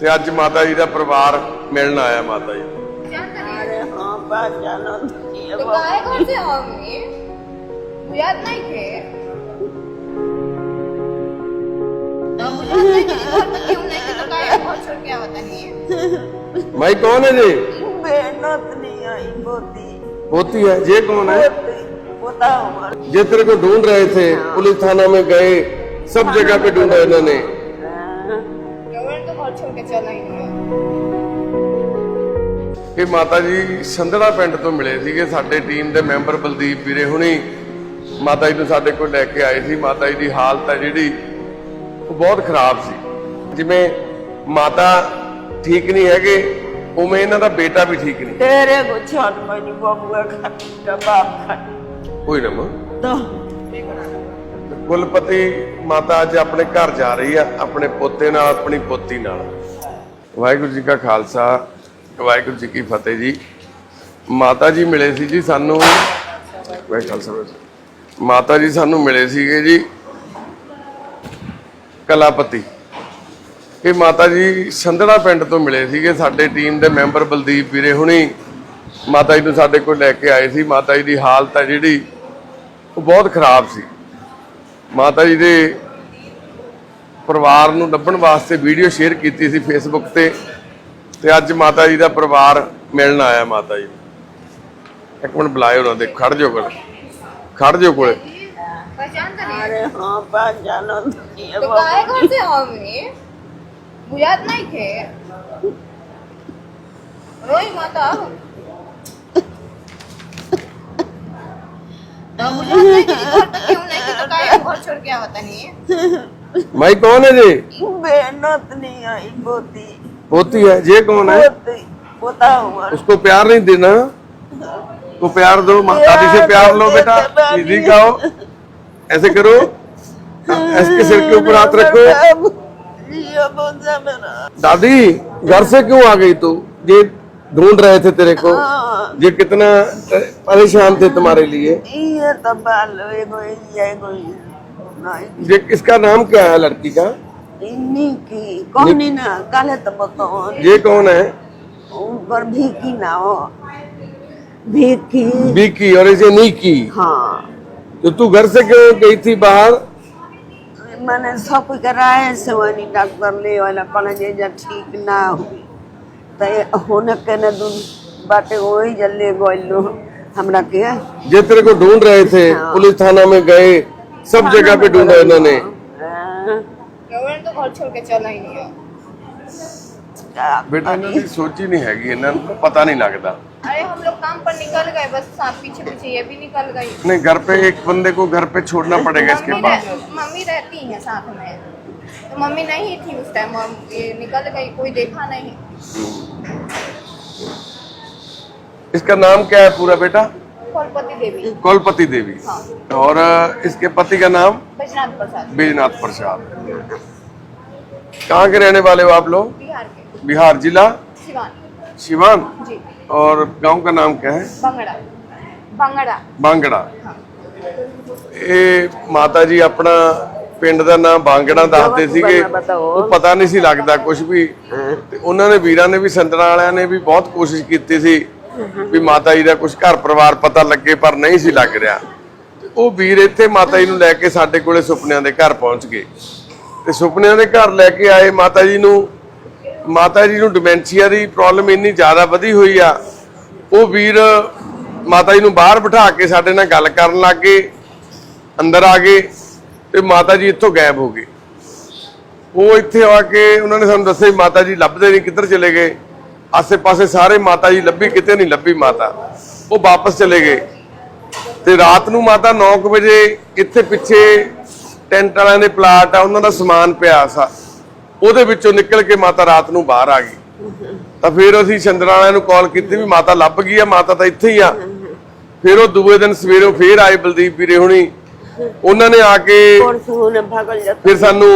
ਤੇ ਅੱਜ ਮਾਤਾ ਜੀ ਦਾ ਪਰਿਵਾਰ ਮਿਲਣ ਆਇਆ ਮਾਤਾ ਜੀ जानता नहीं अरे हाँ पहचानो ये तो काहे घर से आओ मम्मी याद नहीं थे तो मुझे याद नहीं कि घर पे क्यों नहीं थे तो काहे घर छोड़ के आवता नहीं है माई कौन है जी मेहनत नहीं आई पोती होती है ये कौन है पोती पोता उमर ये तेरे को ढूंढ रहे थे पुलिस थाना में गए सब जगह पे ढूंढा इन्होंने ਹੋ ਮਾਤਾ ਜੀ ਸੰਧੜਾ ਪਿੰਡ ਤੋਂ ਮਿਲੇ ਸੀਗੇ ਸਾਡੇ ਟੀਮ ਦੇ ਮੈਂਬਰ ਬਲਦੀਪ ਵੀਰੇ ਹੁਣੀ। ਮਾਤਾ ਜੀ ਨੂੰ ਸਾਡੇ ਕੋਲ ਲੈ ਕੇ ਆਏ ਸੀ। ਮਾਤਾ ਜੀ ਦੀ ਹਾਲਤ ਹੈ ਜਿਹੜੀ ਉਹ ਬਹੁਤ ਖਰਾਬ ਸੀ। ਜਿਵੇਂ ਮਾਤਾ ਠੀਕ ਨਹੀਂ ਹੈਗੇ ਉਵੇਂ ਇਹਨਾਂ ਦਾ ਬੇਟਾ ਵੀ ਠੀਕ ਨਹੀਂ। ਤੇਰੇ ਕੋ ਛੱਡ ਮੈਨੂੰ ਬਾਬੂ ਦਾ ਕੋਈ ਨਾ ਮਾਂ। ਤਾਂ ਕੁਲਪਤੀ ਮਾਤਾ ਅੱਜ ਆਪਣੇ ਘਰ ਜਾ ਰਹੀ ਆ, ਆਪਣੇ ਪੋਤੇ ਨਾਲ, ਆਪਣੀ ਪੋਤੀ ਨਾਲ। ਵਾਹਿਗੁਰੂ ਜੀ ਕਾ ਖਾਲਸਾ, ਵਾਹਿਗੁਰੂ ਜੀ ਕੀ ਫਤਿਹ ਜੀ। ਮਾਤਾ ਜੀ ਮਿਲੇ ਸੀ ਜੀ ਸਾਨੂੰ। ਵਾਹਿਗੁਰੂ ਖਾਲਸਾ ਮਾਤਾ ਜੀ ਸਾਨੂੰ ਮਿਲੇ ਸੀਗੇ ਜੀ, ਕਲਾਪਤੀ। ਇਹ ਮਾਤਾ ਜੀ ਸੰਧੜਾ ਪਿੰਡ ਤੋਂ ਮਿਲੇ ਸੀਗੇ। ਸਾਡੇ ਟੀਮ ਦੇ ਮੈਂਬਰ ਬਲਦੀਪ ਵੀਰੇ ਹੁਣੀ ਮਾਤਾ ਜੀ ਨੂੰ ਸਾਡੇ ਕੋਲ ਲੈ ਕੇ ਆਏ ਸੀ। ਮਾਤਾ ਜੀ ਦੀ ਹਾਲਤ ਹੈ ਜਿਹੜੀ, ਉਹ ਬਹੁਤ ਖਰਾਬ ਸੀ। ਮਾਤਾ ਜੀ ਦੇ ਪਰਿਵਾਰ ਨੂੰ ਲੱਭਣ ਵਾਸਤੇ ਵੀਡੀਓ ਸ਼ੇਅਰ ਕੀਤੀ ਸੀ ਫੇਸਬੁੱਕ ਤੇ ਤੇ ਅੱਜ ਮਾਤਾ ਜੀ ਦਾ ਪਰਿਵਾਰ ਮਿਲਣ ਆਇਆ ਮਾਤਾ ਜੀ ਨੂੰ। ਇੱਕ ਮਿੰਟ ਬੁਲਾਇਓ ਨਾ ਦੇਖ ਖੜ ਜਾਓ ਕੋਲ ਖੜ ਜਾਓ ਕੋਲੇ पहचानता नहीं अरे हाँ पहचानो ये तो काहे घर से आओ मम्मी मुझे याद नहीं थे रोई माता मुझे नहीं कि तो काहे घर छोड़ के आवता नहीं है माई कौन है जी? मेहनत नहीं आई पोती होती है ये कौन है? पोता उसको प्यार नहीं देना। तो प्यार दो दादी से प्यार लो बेटा। दीदी। का ऐसे करो। इसके सिर के ऊपर हाथ रखो। दादी घर से क्यों आ गई तू? ये ढूंढ रहे थे तेरे को। हाँ ये कितना परेशान थे तुम्हारे लिए? ये ये इसका नाम क्या है लड़की का? की कौन ना काले तो बताओ ये कौन है? ऊपर भी की ना हो। भी की बीकी और इसे नीकी। हाँ। तो तू घर से क्यों गई थी बाहर? मैंने सब कराए से वही डॉक्टर ले वाला जे ठीक ना हुई तो होने के न दुन बाटे वही जल्दी गोइल लो। हमरा के जे तेरे को ढूंढ रहे थे हाँ। पुलिस थाना में गए सब जगह पे ढूंढा इन्होंने हाँ। तो घर छोड़ के चला ही नहीं बेटा ने सोची नहीं है कि इन्होंने पता नहीं लगता। अरे हम लोग काम पर निकल गए बस साथ पीछे पीछे ये भी निकल गई। नहीं घर पे एक बंदे को घर पे छोड़ना पड़ेगा इसके पास मम्मी रहती है साथ में। तो मम्मी नहीं थी उस टाइम निकल गई कोई देखा नहीं। इसका नाम क्या है पूरा बेटा फलपति देवी कौलपति देवी हाँ और अ, इसके पति का नाम बैजनाथ प्रसाद बैजनाथ प्रसाद कहाँ के रहने वाले हो आप लोग बिहार के बिहार जिला सिवान सिवान जी और गांव का नाम क्या है भंगड़ा भंगड़ा ਬਾਂਗੜਾ हाँ ਇਹ ਮਾਤਾ ਜੀ ਆਪਣਾ ਪਿੰਡ ਦਾ ਨਾਮ ਬਾਂਗੜਾ ਦੱਸਦੇ ਸੀਗੇ ਉਹ ਪਤਾ ਨਹੀਂ ਸੀ ਲੱਗਦਾ ਕੁਝ ਵੀ ਤੇ ਉਹਨਾਂ ਨੇ ਵੀਰਾਂ ਨੇ ਵੀ ਸੰਦਰਾਂ ਵਾਲਿਆਂ ਨੇ ਵੀ ਬਹੁਤ ਕੋਸ਼ਿਸ਼ ਕੀਤੀ ਸੀ ਵੀ ਮਾਤਾ ਜੀ ਦਾ ਕੁਝ ਘਰ ਪਰਿਵਾਰ ਪਤਾ ਲੱਗੇ ਪਰ ਨਹੀਂ ਸੀ ਲੱਗ ਰਿਹਾ। ਉਹ ਵੀਰ ਇੱਥੇ ਮਾਤਾ ਜੀ ਨੂੰ ਲੈ ਕੇ ਸਾਡੇ ਕੋਲੇ ਸੁਪਨਿਆਂ ਦੇ ਘਰ ਪਹੁੰਚ ਗਏ। ਤੇ ਸੁਪਨਿਆਂ ਦੇ ਘਰ ਲੈ ਕੇ ਆਏ ਮਾਤਾ ਜੀ ਨੂੰ। ਮਾਤਾ ਜੀ ਨੂੰ ਡਿਮੈਂਸ਼ੀਆ ਦੀ ਪ੍ਰੋਬਲਮ ਇੰਨੀ ਜ਼ਿਆਦਾ ਵਧੀ ਹੋਈ ਆ। ਉਹ ਵੀਰ ਮਾਤਾ ਜੀ ਨੂੰ ਬਾਹਰ ਬਿਠਾ ਕੇ ਸਾਡੇ ਨਾਲ ਗੱਲ ਕਰਨ ਲੱਗ ਗਏ। ਅੰਦਰ ਆ ਗਏ ਤੇ ਮਾਤਾ ਜੀ ਇੱਥੋਂ ਗਾਇਬ ਹੋ ਗਏ। ਉਹ ਇੱਥੇ ਆ ਕੇ ਉਹਨਾਂ ਨੇ ਸਾਨੂੰ ਦੱਸਿਆ ਮਾਤਾ ਜੀ ਲੱਭਦੇ ਨਹੀਂ, ਕਿੱਧਰ ਚਲੇ ਗਏ? ਆਸੇ-ਪਾਸੇ ਸਾਰੇ ਮਾਤਾ ਜੀ ਲੱਭੀ, ਕਿਤੇ ਨਹੀਂ ਲੱਭੀ ਮਾਤਾ। ਉਹ ਵਾਪਸ ਚਲੇ ਗਏ। ਤੇ ਰਾਤ ਨੂੰ ਮਾਤਾ 9 ਵਜੇ ਇੱਥੇ ਪਿੱਛੇ ਟੈਂਟ ਵਾਲਿਆਂ ਦੇ ਪਲਾਟ ਆ, ਉਹਨਾਂ ਦਾ ਸਮਾਨ ਪਿਆ ਸਾ। ਉਹਦੇ ਵਿੱਚੋਂ ਨਿਕਲ ਕੇ ਮਾਤਾ ਰਾਤ ਨੂੰ ਬਾਹਰ ਆ ਗਈ। ਤਾਂ ਫਿਰ ਅਸੀਂ ਚੰਦਰਾਂ ਵਾਲਿਆਂ ਨੂੰ ਕਾਲ ਕੀਤੀ ਵੀ ਮਾਤਾ ਲੱਭ ਗਈ ਆ, ਮਾਤਾ ਤਾਂ ਇੱਥੇ ਹੀ ਆ। ਫਿਰ ਉਹ ਦੂਏ ਦਿਨ ਸਵੇਰੋਂ ਫੇਰ ਆਏ ਬਲਦੀਪ ਵੀਰੇ ਹੁਣੀ। ਉਹਨਾਂ ਨੇ ਆ ਕੇ परसों ने भागल जाता ਫਿਰ ਸਾਨੂੰ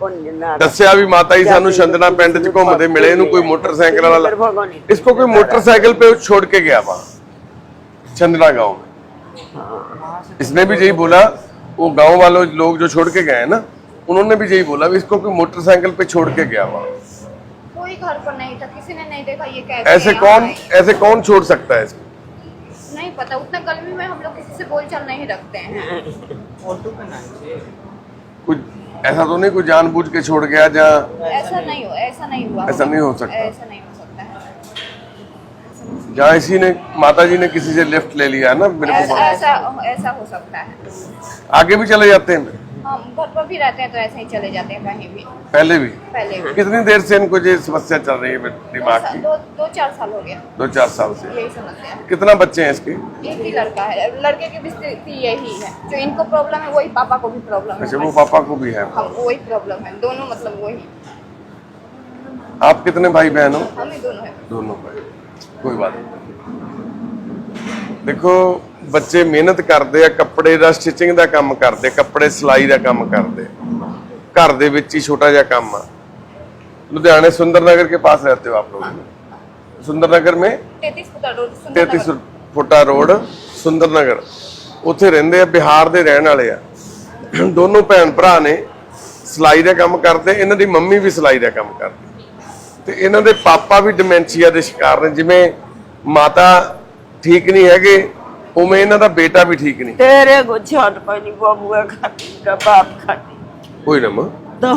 कौन जना ਦੱਸਿਆ ਵੀ ਮਾਤਾ ਜੀ ਸਾਨੂੰ ਸ਼ੰਦਨਾ ਪਿੰਡ 'ਚ ਘੁੰਮਦੇ ਮਿਲੇ ਇਹਨੂੰ ਕੋਈ ਮੋਟਰਸਾਈਕਲ ਵਾਲਾ भगवानी इसको कोई मोटरसाइकिल पे छोड़ के गया वहां चंदना गांव में इसने भी यही बोला वो गांव वालों लोग जो छोड़ के गए हैं ना उन्होंने भी यही बोला भी इसको कोई मोटरसाइकिल पे छोड़ के गया वहां कोई घर पर नहीं था किसी ने नहीं देखा ये कैसे ऐसे यहाँ कौन आए। ऐसे कौन छोड़ सकता है इसको नहीं पता उतना गर्मी में हम लोग किसी से बोलचाल नहीं रखते हैं। कुछ ऐसा तो नहीं कोई जानबूझ के छोड़ गया जहाँ ऐसा नहीं हो ऐसा नहीं हुआ। ऐसा नहीं हो सकता। ऐसा नहीं हो सकता है। जहाँ इसी ने माता जी ने किसी से लिफ्ट ले लिया है ना मेरे को ऐसा ऐसा हो सकता है। आगे भी चले जाते हैं। घर पर भी रहते हैं तो ऐसे ही चले जाते हैं कहीं भी। पहले भी? पहले भी। कितनी देर से इनको ये समस्या चल रही है दिमाग की? दो, दो चार साल हो गया। दो चार साल से। यही समस्या कितना बच्चे हैं इसके? एक ही लड़का है। लड़के की भी स्थिति यही है। जो इनको प्रॉब्लम है वही पापा को भी प्रॉब्लम अच्छा वो पापा को भी है। हाँ, वही प्रॉब्लम है। दोनों मतलब वही। आप कितने भाई बहन हो दोनों दोनों भाई। कोई बात नहीं। ਦੇਖੋ ਬੱਚੇ ਮਿਹਨਤ ਕਰਦੇ ਆ ਕੱਪੜੇ ਦਾ ਸਟਿਚਿੰਗ ਦਾ ਕੰਮ ਕਰਦੇ ਕੱਪੜੇ ਸਿਲਾਈ ਦਾ ਕੰਮ ਕਰਦੇ ਘਰ ਦੇ ਵਿੱਚ ਹੀ ਛੋਟਾ ਜਿਹਾ ਕੰਮ ਆ लुधियाने सुंदर नगर के पास रहते हो आप लोग सुंदर नगर में तैतीस फुटा रोड 33 ਫੁੱਟਾ ਰੋਡ ਸੁੰਦਰ ਨਗਰ ਉੱਥੇ ਰਹਿੰਦੇ ਆ ਬਿਹਾਰ ਦੇ ਰਹਿਣ ਵਾਲੇ ਆ ਦੋਨੋਂ ਭੈਣ ਭਰਾ ਨੇ ਸਿਲਾਈ ਦਾ ਕੰਮ ਕਰਦੇ ਇਹਨਾਂ ਦੀ ਮੰਮੀ ਵੀ ਸਿਲਾਈ ਦਾ ਕੰਮ ਕਰਦੀ ਤੇ ਇਹਨਾਂ ਦੇ ਪਾਪਾ ਵੀ ਡਿਮੈਂਸ਼ੀਆ ਦੇ ਸ਼ਿਕਾਰ ਨੇ ਜਿਵੇਂ ਮਾਤਾ ਠੀਕ ਨਹੀਂ ਹੈਗੇ ਉਵੇਂ ਇਹਨਾਂ ਦਾ ਬੇਟਾ ਵੀ ਠੀਕ ਨਹੀਂ तेरे को छोट पानी बबुआ खाती का बाप खाती ਕੋਈ ਨਾ मां तो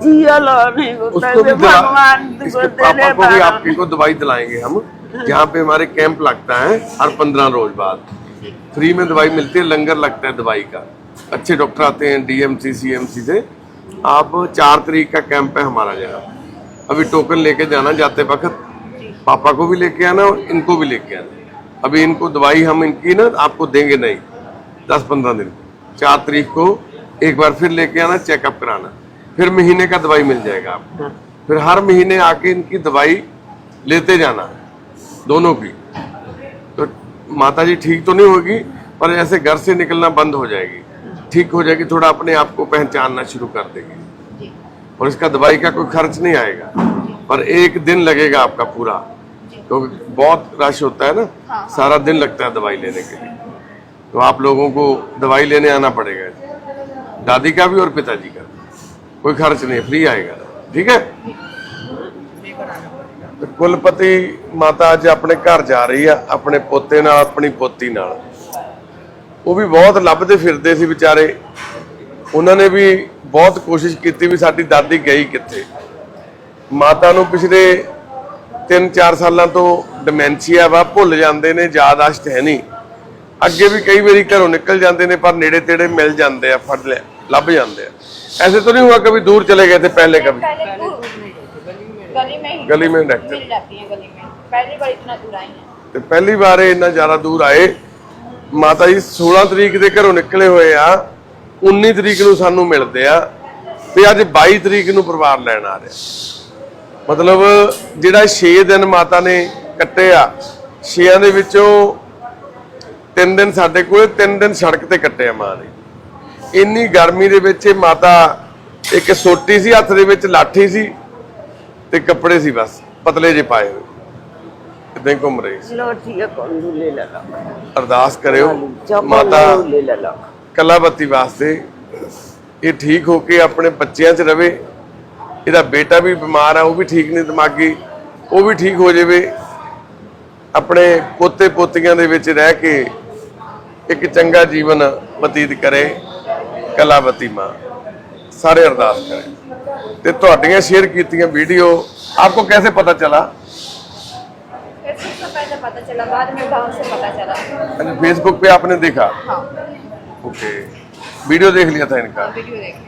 जिया लो नहीं होता उसको भी है दिला भगवान इसके को पापा तेरे को भी बाप आपके को दवाई दिलाएंगे हम जहाँ पे हमारे कैंप लगता है हर पंद्रह रोज बाद फ्री में दवाई मिलती है लंगर लगता है दवाई का अच्छे डॉक्टर आते हैं डीएमसी सीएमसी से आप चार तारीख का कैंप है हमारा यहाँ अभी टोकन लेके जाना जाते वक्त पापा को भी लेके आना और इनको भी लेके आना। अभी इनको दवाई हम इनकी ना आपको देंगे नहीं। दस पंद्रह दिन। चार तारीख को एक बार फिर लेके आना चेकअप कराना। फिर महीने का दवाई मिल जाएगा आपको। फिर हर महीने आके इनकी दवाई लेते जाना दोनों की। तो माता जी ठीक तो नहीं होगी पर ऐसे घर से निकलना बंद हो जाएगी। ठीक हो जाएगी थोड़ा अपने आप को पहचानना शुरू कर देगी। और इसका दवाई का कोई खर्च नहीं आएगा। पर एक दिन लगेगा आपका पूरा। क्योंकि बहुत रश होता है ना सारा दिन लगता है दवाई लेने के लिए तो आप लोगों को दवाई लेने आना पड़ेगा दादी का भी और पिताजी का भी कोई खर्च नहीं फ्री आएगा ठीक है ਤੇ ਕੁਲਪਤੀ ਮਾਤਾ ਅੱਜ ਆਪਣੇ ਘਰ ਜਾ ਰਹੀ ਆ ਆਪਣੇ ਪੋਤੇ ਨਾਲ ਆਪਣੀ ਪੋਤੀ ਨਾਲ ਉਹ ਵੀ ਬਹੁਤ ਲੱਭਦੇ ਫਿਰਦੇ ਸੀ ਵਿਚਾਰੇ ਉਹਨਾਂ ਨੇ ਵੀ ਬਹੁਤ ਕੋਸ਼ਿਸ਼ ਕੀਤੀ ਵੀ ਸਾਡੀ ਦਾਦੀ ਗਈ ਕਿੱਥੇ ਮਾਤਾ ਨੂੰ ਪਿਛਲੇ 3-4 ਸਾਲਾਂ ਤੋਂ ਡਿਮੈਂਸ਼ੀਆ ਵਾ ਭੁੱਲ ਜਾਂਦੇ ਨੇ ਯਾਦਾਸ਼ਤ ਹੈ ਨਹੀਂ ਅੱਗੇ ਵੀ ਕਈ ਵਾਰੀ ਘਰੋਂ ਨਿਕਲ ਜਾਂਦੇ ਨੇ ਪਰ ਨੇੜੇ ਤੇੜੇ ਮਿਲ ਜਾਂਦੇ ਆ ਫੜ ਲੈ ਲੱਭ ਜਾਂਦੇ ਆ ऐसे तो नहीं हुआ कभी दूर चले गए थे पहले कभी पहले दूर गली में ही गली में रहते मिल जाती है गली में पहली बार इतना दूर आई है ਤੇ ਪਹਿਲੀ ਵਾਰ ਇਹ ਇੰਨਾ ਜ਼ਿਆਦਾ ਦੂਰ ਆਏ ਮਾਤਾ ਜੀ 16 ਤਰੀਕ ਦੇ ਘਰੋਂ ਨਿਕਲੇ ਹੋਏ ਆ 19 ਤਰੀਕ ਨੂੰ ਸਾਨੂੰ ਮਿਲਦੇ ਆ ਤੇ ਅੱਜ 22 ਤਰੀਕ ਨੂੰ ਪਰਿਵਾਰ ਲੈਣ ਆ ਰਿਹਾ ਮਤਲਬ ਜਿਹੜਾ 6 ਦਿਨ ਮਾਤਾ ਨੇ ਕੱਟੇ ਆ 6ਾਂ ਦੇ ਵਿੱਚੋਂ 3 ਦਿਨ ਸਾਡੇ ਕੋਲ 3 ਦਿਨ ਸੜਕ ਤੇ ਕੱਟੇ ਆ ਮਾਂ ਨੇ। ਇੰਨੀ ਗਰਮੀ ਦੇ ਵਿੱਚ ਇਹ ਮਾਤਾ ਇੱਕ ਸੋਟੀ ਸੀ ਹੱਥ ਦੇ ਵਿੱਚ ਲਾਠੀ ਸੀ ਤੇ ਕੱਪੜੇ ਸੀ ਬਸ ਪਤਲੇ ਜੇ ਪਾਏ ਹੋਏ। ਇਦਾਂ ਘੁੰਮ ਰਹੀ ਸੀ। ਲੋ ਠੀਕ ਹੈ ਕੋਂਡੂ ਲੈ ਲਾ ਅਰਦਾਸ ਕਰਿਓ ਮਾਤਾ ਕਲਾਬਤੀ ਵਾਸਤੇ ਇਹ ਠੀਕ ਹੋ ਕੇ ਆਪਣੇ ਬੱਚਿਆਂ 'ਚ ਰਵੇ ਇਹਦਾ ਬੇਟਾ ਵੀ ਬਿਮਾਰ ਆ ਉਹ ਵੀ ਠੀਕ ਨਹੀਂ ਦਿਮਾਗੀ ਉਹ ਵੀ ਠੀਕ ਹੋ ਜਾਵੇ ਆਪਣੇ ਪੋਤੇ ਪੋਤੀਆਂ ਦੇ ਵਿੱਚ ਰਹਿ ਕੇ ਇੱਕ ਚੰਗਾ ਜੀਵਨ ਬਤੀਤ ਕਰੇ ਕਲਾਵਤੀ ਮਾਂ ਸਾਰੇ ਅਰਦਾਸ ਕਰੇ ਤੇ ਤੁਹਾਡੀਆਂ ਸ਼ੇਅਰ ਕੀਤੀਆਂ ਵੀਡੀਓ ਆਪਕੋ कैसे पता चला फेसबुक से पहले पता चला बाद में गाँव से पता चला अच्छा फेसबुक पे आपने देखा हाँ ओके वीडियो देख लिया था इनका वीडियो देखे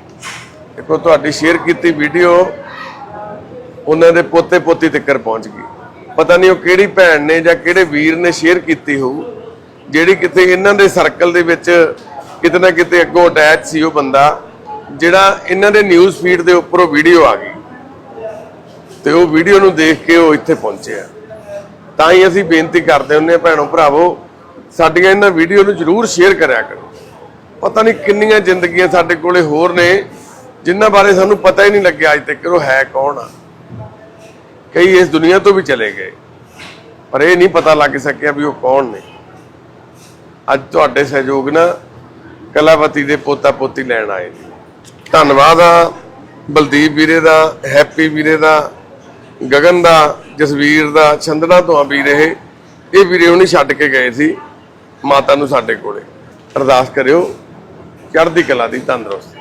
ਦੇਖੋ ਤੁਹਾਡੀ ਸ਼ੇਅਰ ਕੀਤੀ ਵੀਡੀਓ ਉਹਨਾਂ ਦੇ ਪੋਤੇ ਪੋਤੀ ਤੱਕ ਪਹੁੰਚ ਗਈ। ਪਤਾ ਨਹੀਂ ਉਹ ਕਿਹੜੀ ਭੈਣ ਨੇ ਜਾਂ ਕਿਹੜੇ ਵੀਰ ਨੇ ਸ਼ੇਅਰ ਕੀਤੀ ਹੋਊ, ਜਿਹੜੀ ਕਿਤੇ ਇਹਨਾਂ ਦੇ ਸਰਕਲ ਦੇ ਵਿੱਚ ਕਿਤੇ ਨਾ ਕਿਤੇ ਅੱਗੋਂ ਅਟੈਚ ਸੀ ਉਹ ਬੰਦਾ, ਜਿਹੜਾ ਇਹਨਾਂ ਦੇ ਨਿਊਜ਼ ਫੀਡ ਦੇ ਉੱਪਰ ਉਹ ਵੀਡੀਓ ਆ ਗਈ। ਤੇ ਉਹ ਵੀਡੀਓ ਨੂੰ ਦੇਖ ਕੇ ਉਹ ਇੱਥੇ ਪਹੁੰਚਿਆ ਤਾਂ ਹੀ ਅਸੀਂ ਬੇਨਤੀ ਕਰਦੇ ਹੁੰਦੇ ਆ, ਭੈਣੋ ਭਰਾਵੋ, ਸਾਡੀਆਂ ਇਹਨਾਂ ਵੀਡੀਓ ਨੂੰ ਜਰੂਰ ਸ਼ੇਅਰ ਕਰਿਆ ਕਰੋ। ਪਤਾ ਨਹੀਂ ਕਿੰਨੀਆਂ ਜ਼ਿੰਦਗੀਆਂ ਸਾਡੇ ਕੋਲੇ ਹੋਰ ਨੇ ਜਿਨ੍ਹਾਂ ਬਾਰੇ ਸਾਨੂੰ ਪਤਾ ਹੀ ਨਹੀਂ ਲੱਗਿਆ ਅੱਜ ਤੱਕ ਉਹ ਹੈ ਕੌਣ ਆ। ਕਈ ਇਸ ਦੁਨੀਆ ਤੋਂ ਵੀ ਚਲੇ ਗਏ। ਪਰ ਇਹ ਨਹੀਂ ਪਤਾ ਲੱਗ ਸਕਿਆ ਵੀ ਉਹ ਕੌਣ ਨੇ। ਅੱਜ ਤੁਹਾਡੇ ਸਹਿਯੋਗ ਨਾਲ ਕਲਾਵਤੀ ਦੇ ਪੋਤਾ ਪੋਤੀ ਲੈਣ ਆਏ ਨੇ। ਧੰਨਵਾਦ ਆ ਬਲਦੀਪ ਵੀਰੇ ਦਾ, ਹੈਪੀ ਵੀਰੇ ਦਾ, ਗਗਨ ਦਾ, ਜਸਵੀਰ ਦਾ ਚੰਦਨਾ ਤੋਂ ਆ ਵੀਰ ਇਹ ਇਹ ਵੀਰੇ ਉਹਨੇ ਛੱਡ ਕੇ ਗਏ ਸੀ, ਮਾਤਾ ਨੂੰ ਸਾਡੇ ਕੋਲੇ। ਅਰਦਾਸ ਕਰਿਓ, ਚੜ੍ਹਦੀ ਕਲਾ ਦੀ ਤੰਦਰੁਸਤੀ।